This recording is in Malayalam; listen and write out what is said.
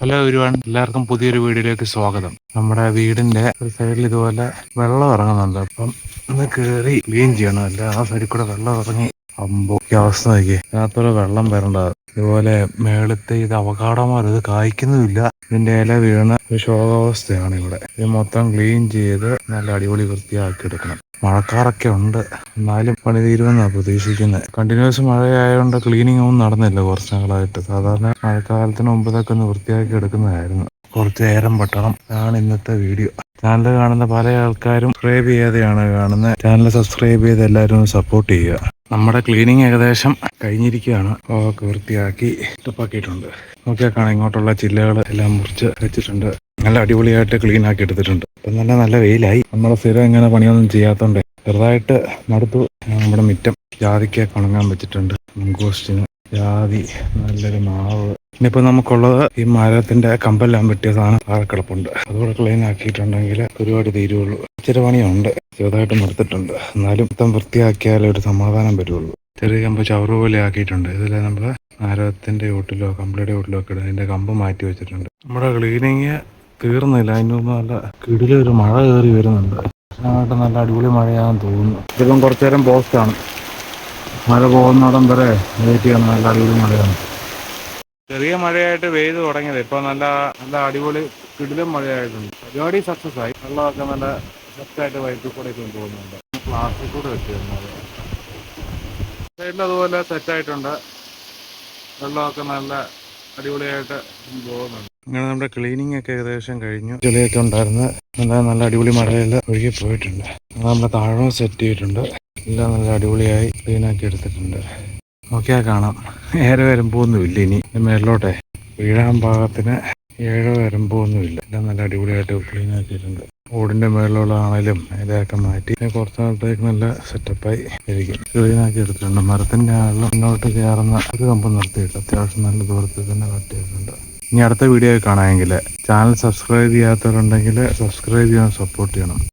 ഹലോ ഒരുവൺ എല്ലാവർക്കും പുതിയൊരു വീഡിയോയിലേക്ക് സ്വാഗതം. നമ്മുടെ വീടിന്റെ ഒരു സൈഡിൽ ഇതുപോലെ വെള്ളം ഇറങ്ങുന്നുണ്ട്. അപ്പം ഒന്ന് കയറി ക്ലീൻ ചെയ്യണം. അല്ല ആ സൈഡിൽ കൂടെ വെള്ളം ഇറങ്ങി അമ്പോ അവസ്ഥ നോക്കിയേ. അതിനകത്തോടെ വെള്ളം വരണ്ട. ഇതുപോലെ മേളത്തെ ഇത് അവകാടമാർ ഇത് കായ്ക്കുന്നുമില്ല. ഇതിന്റെ ഇല വീണ ഒരു ശോകാവസ്ഥയാണ് ഇവിടെ. ഇത് മൊത്തം ക്ലീൻ ചെയ്ത് നല്ല അടിപൊളി വൃത്തിയാക്കി എടുക്കണം മഴക്കാറൊക്കെ ഉണ്ട്. എന്നാലും പണി തീരുമെന്നാണ് പ്രതീക്ഷിക്കുന്നത് കണ്ടിന്യൂസ് മഴയായതുകൊണ്ട് ക്ലീനിങ് ഒന്നും നടന്നില്ല കുറച്ച് നാളായിട്ട്. സാധാരണ മഴക്കാലത്തിന് മുമ്പ് ഇതൊക്കെ ഒന്ന് വൃത്തിയാക്കി എടുക്കുന്നതായിരുന്നു കുറച്ച് നേരം പട്ടണം അതാണ് ഇന്നത്തെ വീഡിയോ. ചാനൽ കാണുന്ന പല ആൾക്കാരും സബ്സ്ക്രൈബ് ചെയ്യാതെയാണ് കാണുന്നത് ചാനൽ സബ്സ്ക്രൈബ് ചെയ്ത് എല്ലാവരും സപ്പോർട്ട് ചെയ്യുക. നമ്മുടെ ക്ലീനിങ് ഏകദേശം കഴിഞ്ഞിരിക്കുകയാണ്. ഒക്കെ വൃത്തിയാക്കി ടപ്പാക്കിയിട്ടുണ്ട് നോക്കിയാക്കാണ് കാണാം ഇങ്ങോട്ടുള്ള ചില്ലകൾ എല്ലാം മുറിച്ച് വെച്ചിട്ടുണ്ട്. നല്ല അടിപൊളിയായിട്ട് ക്ലീൻ ആക്കി എടുത്തിട്ടുണ്ട്. ഇപ്പം തന്നെ നല്ല വെയിലായി. നമ്മുടെ സ്ഥിരം ഇങ്ങനെ പണിയൊന്നും ചെയ്യാത്തതുകൊണ്ട് ചെറുതായിട്ട് നടത്തു നമ്മുടെ മിറ്റം ജാതിക്കൊക്കെ ഉണങ്ങാൻ വെച്ചിട്ടുണ്ട്. മംഗോസ്റ്റിന് ജാതി നല്ലൊരു മാവ്. ഇനിയിപ്പോൾ നമുക്കുള്ളത് ഈ മരത്തിന്റെ കമ്പെല്ലാം വെട്ടിയ സാധനം താഴെ കിടപ്പുണ്ട്. അതുകൂടെ ക്ലീൻ ആക്കിയിട്ടുണ്ടെങ്കിൽ ഒരുപാട് തീരുള്ളൂ. ഇച്ചിരി പണിയുണ്ട്. ചെറുതായിട്ട് നിർത്തിട്ടുണ്ട് എന്നാലും മൊത്തം വൃത്തിയാക്കിയാലേ ഒരു സമാധാനം വരുള്ളൂ ചെറിയ കമ്പ് ചവറ് പോലെ ആക്കിയിട്ടുണ്ട്. ഇതിൽ നമ്മൾ മരത്തിന്റെ വീട്ടിലോ കമ്പിളിയുടെ വീട്ടിലോ ഒക്കെ ഇടും അതിന്റെ കമ്പ് മാറ്റി വെച്ചിട്ടുണ്ട്. നമ്മുടെ ക്ലീനിങ് തീർന്നില്ല. അതിന്റെ നല്ല കിടിലൊരു മഴ കയറി വരുന്നുണ്ട്. അതിനായിട്ട് നല്ല അടിപൊളി മഴയാണെന്ന് തോന്നുന്നു. ഇതിപ്പം കുറച്ചു നേരം പോസ്റ്റാണ് മഴ പോകുന്നിടം വരെ വെയിറ്റ് ചെയ്യണം. നല്ല അടിപൊളി മഴയാണ്. ചെറിയ മഴയായിട്ട് പെയ്തു തുടങ്ങിയത്. ഇപ്പൊ നല്ല നല്ല അടിപൊളി കിടിലും മഴയായിട്ടുണ്ട്. പരിപാടി സക്സസ് ആയി. വെള്ളമൊക്കെ നല്ല സെറ്റായിട്ട് വൈറ്റ് കൂടെ പോകുന്നുണ്ട്. പ്ലാസ്റ്റിക് കൂടെ വെച്ചിരുന്നത് സൈഡിൽ അതുപോലെ സെറ്റായിട്ടുണ്ട് വെള്ളമൊക്കെ നല്ല അടിപൊളിയായിട്ട് പോകുന്നുണ്ട്. അങ്ങനെ നമ്മുടെ ക്ലീനിങ് ഒക്കെ ഏകദേശം കഴിഞ്ഞു. ചെളിയൊക്കെ ഉണ്ടായിരുന്നു. നല്ല നല്ല അടിപൊളി മഴയിൽ ഒഴുകി പോയിട്ടുണ്ട്. നമ്മുടെ താഴെ സെറ്റ് ചെയ്തിട്ടുണ്ട്. എല്ലാം നല്ല അടിപൊളിയായി ക്ലീനാക്കി എടുത്തിട്ടുണ്ട്. നോക്കിയാൽ കാണാം. ഏറെ വരുമ്പോന്നുമില്ല ഇനി. മേളിലോട്ടെ. വീഴാൻ പാകത്തിന് ഏഴോ വരുമ്പോന്നുമില്ല. എല്ലാം നല്ല അടിപൊളിയായിട്ട് ക്ലീൻ ആക്കിയിട്ടുണ്ട്. ഓടിന്റെ മേളിലുള്ളതാണേലും ഇതൊക്കെ മാറ്റി കുറച്ച് നാളത്തേക്ക് നല്ല സെറ്റപ്പായി ഇരിക്കും. ക്ലീൻ ആക്കി എടുത്തിട്ടുണ്ട്. മരത്തിന്റെ ആളിലും മുന്നോട്ട് കയറുന്ന ഒരു കമ്പ് നിർത്തിയിട്ട് അത്യാവശ്യം നല്ല ദൂരത്തിൽ തന്നെ കട്ടിയിട്ടുണ്ട് ഇനി അടുത്ത വീഡിയോ കാണാമെങ്കിൽ ചാനൽ സബ്സ്ക്രൈബ് ചെയ്യാത്തവരുണ്ടെങ്കിൽ സബ്സ്ക്രൈബ് ചെയ്യാൻ സപ്പോർട്ട് ചെയ്യണം.